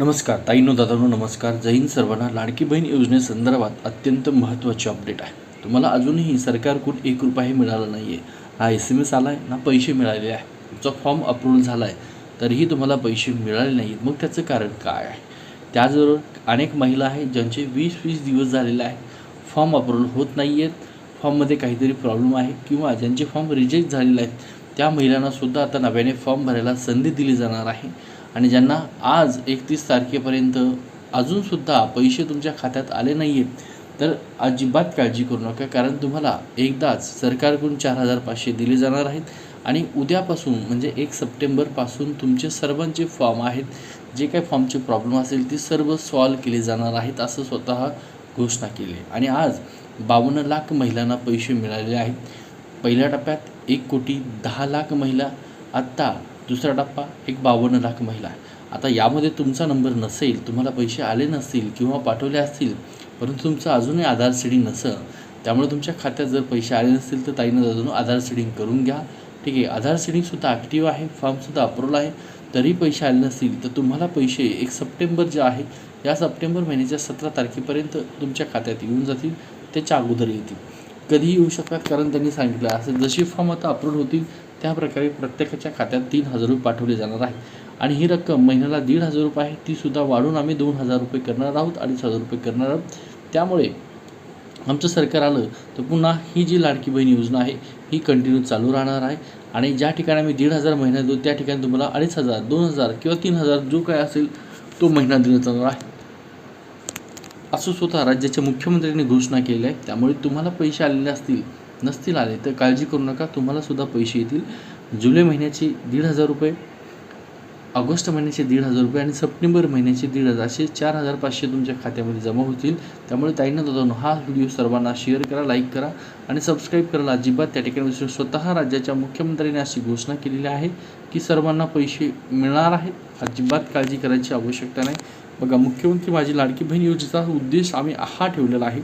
नमस्कार ताईनो दादानो नमस्कार. जय हिंद सर्वांना. लाडकी बहीण योजनेसंदर्भात अत्यंत महत्त्वाची अपडेट आहे. तुम्हाला अजूनही सरकारकडून एक रुपयाही मिळाला नाही आहे ना एस एम एस आला आहे ना पैसे मिळालेले आहे. तुमचा फॉर्म अप्रूव्हल झाला आहे तरीही तुम्हाला पैसे मिळाले नाहीत. मग त्याचं कारण काय आहे? त्याचबरोबर अनेक महिला आहेत ज्यांचे वीस वीस दिवस झालेले आहे फॉर्म अप्रूव्हल होत नाही आहेत फॉर्ममध्ये काहीतरी प्रॉब्लेम आहे किंवा ज्यांचे फॉर्म रिजेक्ट झालेले आहेत. त्या महिलांनासुद्धा आता नव्याने फॉर्म भरायला संधी दिली जाणार आहे. आणि ज्यांना आज एकतीस तारखेपर्यंत अजूनसुद्धा पैसे तुमच्या खात्यात आले नाही आहेत तर अजिबात काळजी करू नका कारण तुम्हाला एकदाच सरकारकडून चार हजार पाचशे दिले जाणार आहेत. आणि उद्यापासून म्हणजे एक सप्टेंबरपासून तुमचे सर्वांचे फॉर्म आहेत. जे काही फॉर्मचे प्रॉब्लेम असेल ते सर्व सॉल्व केले जाणार आहेत असं स्वतः घोषणा केली आहे. आणि आज बावन्न लाख महिलांना पैसे मिळालेले आहेत. पहिल्या टप्प्यात एक कोटी दहा लाख महिला आत्ता दुसरा टप्पा एक बावन्न लाख महिला. आता यामध्ये तुमचा नंबर नसेल तुम्हाला पैसे आले नसतील किंवा पाठवले असतील परंतु तुमचं अजूनही आधार सीडिंग नसेल त्यामुळे तुमच्या खात्यात जर पैसे आले नसतील तर ताईनं अजून आधार सिडिंग करून घ्या. ठीक आहे आधार सीडिंगसुद्धा ॲक्टिव्ह आहे फॉर्मसुद्धा अप्रूव्हल आहे. तरी पैसे आले नसतील तर तुम्हाला पैसे एक सप्टेंबर जे आहे या सप्टेंबर महिन्याच्या सतरा तारखेपर्यंत तुमच्या खात्यात येऊन जातील त्याच्या अगोदर येतील. कधीही येऊ शकतात कारण त्यांनी सांगितलं असं जशी फॉर्म आता अप्रूव्ह होतील त्याप्रकारे प्रत्येकाच्या खात्यात तीन हजार रुपये पाठवले जाणार आहे आणि ही रक्कम महिन्याला दीड हजार रुपये आहे. तीसुद्धा वाढून आम्ही दोन हजार रुपये करणार आहोत अडीच हजार रुपये करणार आहोत. त्यामुळे आमचं सरकार आलं तर पुन्हा ही जी लाडकी बहीण योजना आहे ही कंटिन्यू चालू राहणार आहे. आणि ज्या ठिकाणी आम्ही दीड हजार महिना देऊ त्या ठिकाणी तुम्हाला अडीच हजार दोन हजार किंवा तीन हजार जो काय असेल तो महिना दिला जाणार आहे. असं स्वतः राज्याच्या मुख्यमंत्र्यांनी घोषणा केली आहे त्यामुळे तुम्हाला पैसे आलेले असतील नसतील आले तर काळजी करू नका. तुम्हाला सुद्धा पैसे येतील. जुलै महिन्याचे दीड हजार रुपये ऑगस्ट महिन्याचे दीड हजार रुपये आणि सप्टेंबर महिन्याचे दीड हजार असे चार हजार पाचशे तुमच्या खात्यामध्ये जमा होतील. त्यामुळे ताईंना दादा हा व्हिडिओ सर्वांना शेअर करा लाईक करा आणि सबस्क्राईब करायला अजिबात त्या ठिकाणी स्वतः राज्याच्या मुख्यमंत्र्यांनी अशी घोषणा केलेली आहे की सर्वांना पैसे मिळणार आहेत अजिबात काळजी करायची आवश्यकता नाही. बघा मुख्यमंत्री माझी लाडकी बहीण योजनेचा उद्देश आम्ही हा ठेवलेला आहे.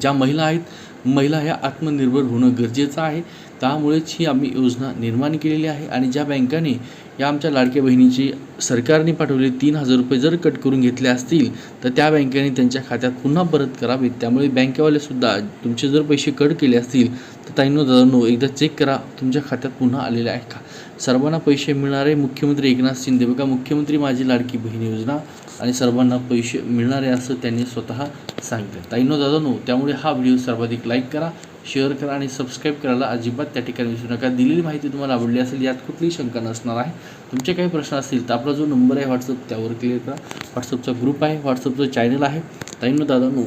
ज्या महिला आहेत महिला ह्या आत्मनिर्भर होणं गरजेचं आहे. त्यामुळेच ही आम्ही योजना निर्माण केलेली आहे आणि ज्या बँकाने या आमच्या लाडक्या बहिणीची सरकारने पाठवले तीन हजार रुपये जर कट करून घेतले असतील तर त्या बँकेने त्यांच्या खात्यात पुन्हा परत करावेत. त्यामुळे बँकेवालेसुद्धा तुमचे जर पैसे कट केले असतील तर ताईंनो दादांनो एकदा चेक करा तुमच्या खात्यात पुन्हा आलेले आहे का? सर्वांना पैसे मिळणारे मुख्यमंत्री एकनाथ शिंदे. बघा मुख्यमंत्री माझी लाडकी बहीण योजना. आणि सर्वांना पैसे मिळणारे असं त्यांनी स्वतः सांगितलं. ताईनो दादानो त्यामुळे हा व्हिडिओ सर्वाधिक लाईक करा शेअर करा आणि सबस्क्राईब करायला अजिबात त्या ठिकाणी विसरू नका. दिलेली माहिती तुम्हाला आवडली असेल यात कुठलीही शंका नसणार आहे. तुमचे काही प्रश्न असतील तर आपला जो नंबर आहे व्हॉट्सअप त्यावर क्लिअर करा. व्हॉट्सअपचा ग्रुप आहे व्हॉट्सअपचं चॅनल आहे. ताईनो दादानो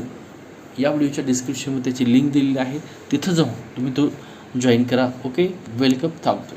या व्हिडिओच्या डिस्क्रिप्शनमध्ये त्याची लिंक दिलेली आहे. तिथं जाऊन तुम्ही तो जॉईन करा ओके वेलकम थांबतो